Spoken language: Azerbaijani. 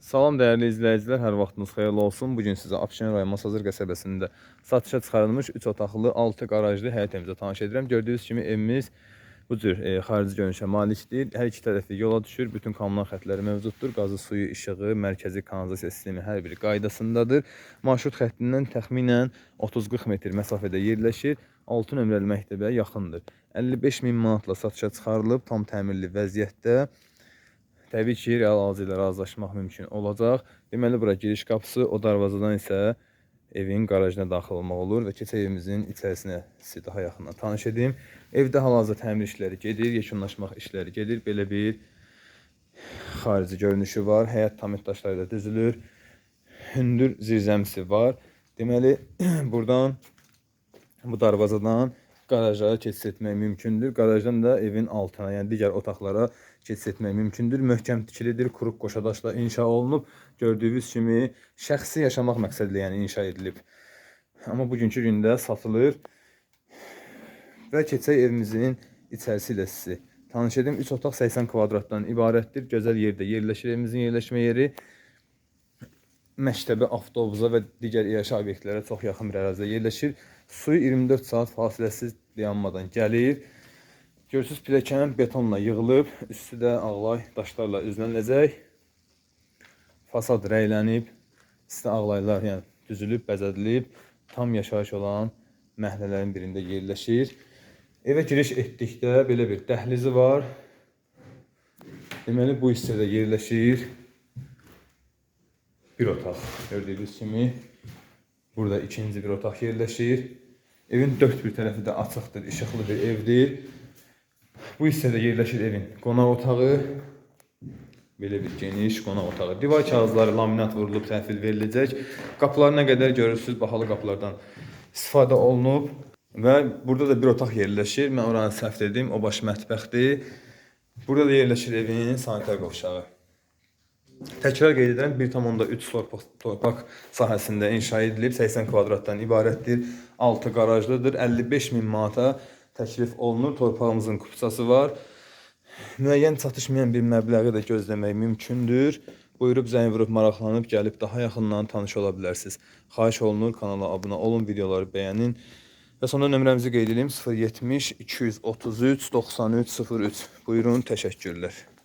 Salam dəyərli izləyicilər, hər vaxtınız xeyirli olsun. Bu gün sizə Abşeron rayon Masazır qəsəbəsində satışa çıxarılmış 3 otaqlı, 6 qarajlı həyət evimizə tanış edirəm. Gördüyünüz kimi evimiz bu cür e, xarici görünüşə malikdir. Hər iki tərəfi yola düşür, bütün kommunal xətləri mövcuddur. Qazı, suyu, işığı, mərkəzi kanalizasiya sistemi hər biri qaydasındadır. Marşrut xəttindən təxminən 30-40 metr məsafədə yerləşir. 6 nömrəli məktəbə yaxındır. 55 min manatla satışa çıxarılıb, tam təmirli vəziyyətdə. Təbii ki, real alıcı ilə razılaşmaq mümkün olacaq. Deməli, bura giriş qapısı, o darvazadan isə evin qarajına daxil olmaq olur və keçək evimizin içərisinə sizi daha yaxından tanış edim. Evdə hal-hazırda təmir işləri gedir, yekunlaşmaq işləri gedir. Belə bir xarici görünüşü var. Həyət tamir daşları da düzülür. Hündür zirzəmisi var. Deməli, buradan bu darvazadan qaraja keçid etmək mümkündür. Qarajdan da evin altına, yəni digər otaqlara keçid etmək mümkündür. Möhkəm tikilidir, quruq qoşadaşla inşa olunub. Gördüyünüz kimi şəxsi yaşamaq məqsədilə yəni inşa edilib. Amma bugünkü gündə satılır. Və keçək evimizin içərisi ilə sizi tanış edim. 3 otaq 80 kvadratdan ibarətdir. Gözəl yerdə yerləşir evimizin yerləşmə yeri. Məktəbə, avtobusa və digər yaşayış obyektlərə çox yaxın bir ərazidə yerləşir. Suyu 24 saat fasiləsiz dayanmadan gəlir. Görürsüz pilləkən betonla yığılıb, üstü də ağlay daşlarla üzləniləcək. Fasad rəylənib, isti ağlaylar yəni düzülüb, bəzədilib, tam yaşayış olan məhəllələrin birində yerləşir. Evə giriş etdikdə belə bir dəhlizi var. Deməli bu hissədə yerləşir bir otaq. Gördüyünüz kimi burada ikinci bir otaq yerləşir. Evin dörd bir tərəfi də açıqdır, işıqlı bir evdir. Bu hissədə yerləşir evin qonaq otağı. Belə bir geniş qonaq otağı. Divar kağızları laminat vurulub təhvil veriləcək. Qapılarına qədər görürsüz bahalı qapılardan istifadə olunub və burada da bir otaq yerləşir. Mən oranı səhv dedim. O baş mətbəxdir. Burada da yerləşir evin sanitar qovşağı. Təkrar qeyd edirəm 1.3 torpaq, torpaq sahəsində inşa edilib 80 kvadratdan ibarətdir. 6 qarajlıdır. 55 min manata təklif olunur. Torpağımızın kupçası var. Müəyyən çatışmayan bir məbləği də gözləmək mümkündür. Buyurub zəng vurub maraqlanıb gəlib daha yaxından tanış ola bilərsiniz. Xahiş olunur kanala abunə olun, videoları bəyənin. Və sonra nömrəmizi qeyd edeyim 070 233 93 03. Buyurun, təşəkkürlər.